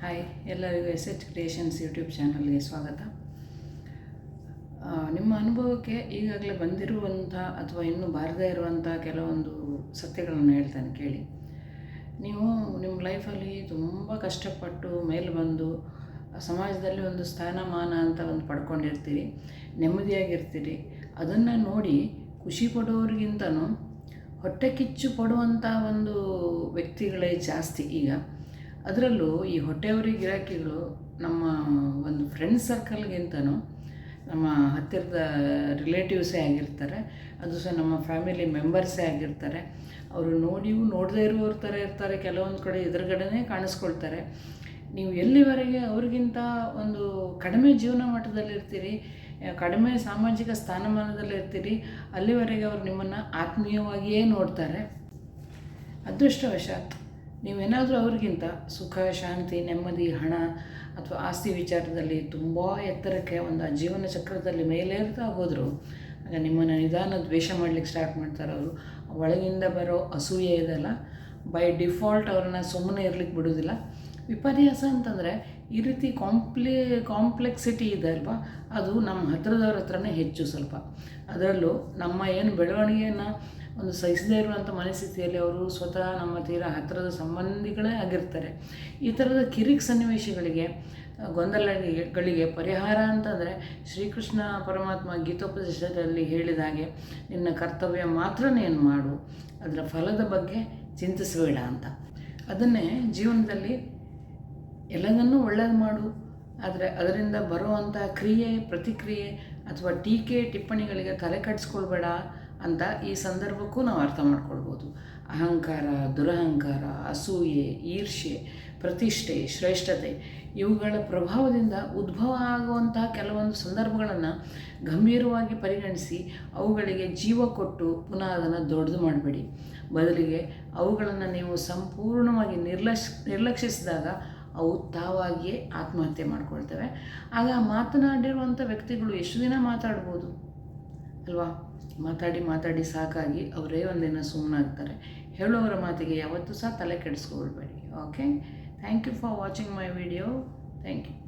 Hi. ಎಲ್ಲರಿಗೂ S H creations YouTube ಚಾನಲ್ಗೆ ಸ್ವಾಗತ. ನಿಮ್ಮ ಅನುಭವಕ್ಕೆ ಈಗಾಗಲೇ ಬಂದಿರುವಂಥ ಅಥವಾ ಇನ್ನೂ ಬಾರದೇ ಇರುವಂಥ ಕೆಲವೊಂದು ಸತ್ಯಗಳನ್ನು ಹೇಳ್ತಾನೆ, ಕೇಳಿ. ನೀವು ನಿಮ್ಮ ಲೈಫಲ್ಲಿ ತುಂಬ ಕಷ್ಟಪಟ್ಟು ಮೇಲೆ ಬಂದು ಸಮಾಜದಲ್ಲಿ ಒಂದು ಸ್ಥಾನಮಾನ ಅಂತ ಒಂದು ಪಡ್ಕೊಂಡಿರ್ತೀರಿ, ನೆಮ್ಮದಿಯಾಗಿರ್ತೀರಿ, ಅದನ್ನು ನೋಡಿ ಖುಷಿ ಪಡೋರಿಗಿಂತನೂ ಹೊಟ್ಟೆ ಕಿಚ್ಚು ಪಡುವಂಥ ಒಂದು ವ್ಯಕ್ತಿಗಳೇ ಜಾಸ್ತಿ ಈಗ. ಅದರಲ್ಲೂ ಈ ಹೊಟ್ಟೆಯವರಿ ಗಿರಾಕಿಗಳು ನಮ್ಮ ಒಂದು ಫ್ರೆಂಡ್ ಸರ್ಕಲ್ಗಿಂತನೂ ನಮ್ಮ ಹತ್ತಿರದ ರಿಲೇಟಿವ್ಸೇ ಆಗಿರ್ತಾರೆ. ಅದು ಸಹ ನಮ್ಮ ಫ್ಯಾಮಿಲಿ ಮೆಂಬರ್ಸೇ ಆಗಿರ್ತಾರೆ. ಅವರು ನೋಡಿಯೂ ನೋಡದೇ ಇರುವವ್ರ ಥರ ಇರ್ತಾರೆ. ಕೆಲವೊಂದು ಕಡೆ ಎದುರುಗಡೆನೇ ಕಾಣಿಸ್ಕೊಳ್ತಾರೆ. ನೀವು ಎಲ್ಲಿವರೆಗೆ ಅವ್ರಿಗಿಂತ ಒಂದು ಕಡಿಮೆ ಜೀವನ ಮಟ್ಟದಲ್ಲಿರ್ತೀರಿ ಕಡಿಮೆ ಸಾಮಾಜಿಕ ಸ್ಥಾನಮಾನದಲ್ಲಿರ್ತೀರಿ ಅಲ್ಲಿವರೆಗೆ ಅವರು ನಿಮ್ಮನ್ನು ಆತ್ಮೀಯವಾಗಿಯೇ ನೋಡ್ತಾರೆ. ಅದೃಷ್ಟವಶಾತ್ ನೀವೇನಾದರೂ ಅವ್ರಿಗಿಂತ ಸುಖ, ಶಾಂತಿ, ನೆಮ್ಮದಿ, ಹಣ ಅಥವಾ ಆಸ್ತಿ ವಿಚಾರದಲ್ಲಿ ತುಂಬ ಎತ್ತರಕ್ಕೆ ಒಂದು ಜೀವನ ಚಕ್ರದಲ್ಲಿ ಮೇಲೇರ್ತಾ ಹೋದರು, ಆಗ ನಿಮ್ಮನ್ನು ನಿಧಾನ ದ್ವೇಷ ಮಾಡಲಿಕ್ಕೆ ಸ್ಟಾರ್ಟ್ ಮಾಡ್ತಾರೆ ಅವರು. ಒಳಗಿಂದ ಬರೋ ಅಸೂಯೆ ಇದೆಲ್ಲ ಬೈ ಡಿಫಾಲ್ಟ್ ಅವ್ರನ್ನ ಸುಮ್ಮನೆ ಇರ್ಲಿಕ್ಕೆ ಬಿಡೋದಿಲ್ಲ. ವಿಪರ್ಯಾಸ ಅಂತಂದರೆ ಈ ರೀತಿ ಕಾಂಪ್ಲೇ, ಕಾಂಪ್ಲೆಕ್ಸಿಟಿ ಇದೆ ಅಲ್ವಾ? ಅದು ನಮ್ಮ ಹತ್ರದವ್ರ ಹತ್ರನೇ ಹೆಚ್ಚು ಸ್ವಲ್ಪ. ಅದರಲ್ಲೂ ನಮ್ಮ ಏನು ಬೆಳವಣಿಗೆಯನ್ನು ಒಂದು ಸಹಿಸದೇ ಇರುವಂಥ ಮನಸ್ಥಿತಿಯಲ್ಲಿ ಅವರು ಸ್ವತಃ ನಮ್ಮ ತೀರ ಹತ್ತಿರದ ಸಂಬಂಧಿಗಳೇ ಆಗಿರ್ತಾರೆ. ಈ ಥರದ ಕಿರಿಕ್ ಸನ್ನಿವೇಶಗಳಿಗೆ, ಗೊಂದಲಗಳಿಗೆ ಪರಿಹಾರ ಅಂತಂದರೆ ಶ್ರೀಕೃಷ್ಣ ಪರಮಾತ್ಮ ಗೀತೋಪದೇಶದಲ್ಲಿ ಹೇಳಿದ ಹಾಗೆ, ನಿನ್ನ ಕರ್ತವ್ಯ ಮಾತ್ರ ಏನು ಮಾಡು, ಅದರ ಫಲದ ಬಗ್ಗೆ ಚಿಂತಿಸಬೇಡ ಅಂತ. ಅದನ್ನೇ ಜೀವನದಲ್ಲಿ ಎಲ್ಲದನ್ನೂ ಒಳ್ಳೇದು ಮಾಡು. ಆದರೆ ಅದರಿಂದ ಬರುವಂಥ ಕ್ರಿಯೆ, ಪ್ರತಿಕ್ರಿಯೆ ಅಥವಾ ಟೀಕೆ ಟಿಪ್ಪಣಿಗಳಿಗೆ ತಲೆ ಕಟ್ಸ್ಕೊಳ್ಬೇಡ ಅಂತ ಈ ಸಂದರ್ಭಕ್ಕೂ ನಾವು ಅರ್ಥ ಮಾಡ್ಕೊಳ್ಬೋದು. ಅಹಂಕಾರ, ದುರಹಂಕಾರ, ಅಸೂಯೆ ಈರ್ಷೆ ಪ್ರತಿಷ್ಠೆ, ಶ್ರೇಷ್ಠತೆ ಇವುಗಳ ಪ್ರಭಾವದಿಂದ ಉದ್ಭವ ಆಗುವಂತಹ ಕೆಲವೊಂದು ಸಂದರ್ಭಗಳನ್ನು ಗಂಭೀರವಾಗಿ ಪರಿಗಣಿಸಿ ಅವುಗಳಿಗೆ ಜೀವ ಕೊಟ್ಟು ಪುನಃ ಅದನ್ನು ದೊಡ್ಡದು ಮಾಡಬೇಡಿ. ಬದಲಿಗೆ ಅವುಗಳನ್ನು ನೀವು ಸಂಪೂರ್ಣವಾಗಿ ನಿರ್ಲಕ್ಷ, ನಿರ್ಲಕ್ಷಿಸಿದಾಗ ಅವು ತಾವಾಗಿಯೇ ಆತ್ಮಹತ್ಯೆ ಮಾಡ್ಕೊಳ್ತವೆ. ಆಗ ಮಾತನಾಡಿರುವಂಥ ವ್ಯಕ್ತಿಗಳು ಎಷ್ಟು ದಿನ ಮಾತಾಡ್ಬೋದು? ಅಲ್ವಾ? ಮಾತಾಡಿ ಮಾತಾಡಿ ಸಾಕಾಗಿ ಅವರೇ ಒಂದಿನ ಸುಮ್ಮನಾಗ್ತಾರೆ ಹೇಳೋವರ ಮಾತಿಗೆ ಯಾವತ್ತೂ ಸಹ ತಲೆ ಕೆಡಿಸ್ಕೊಳ್ಬೇಡಿ. Okay thank you for watching my video thank you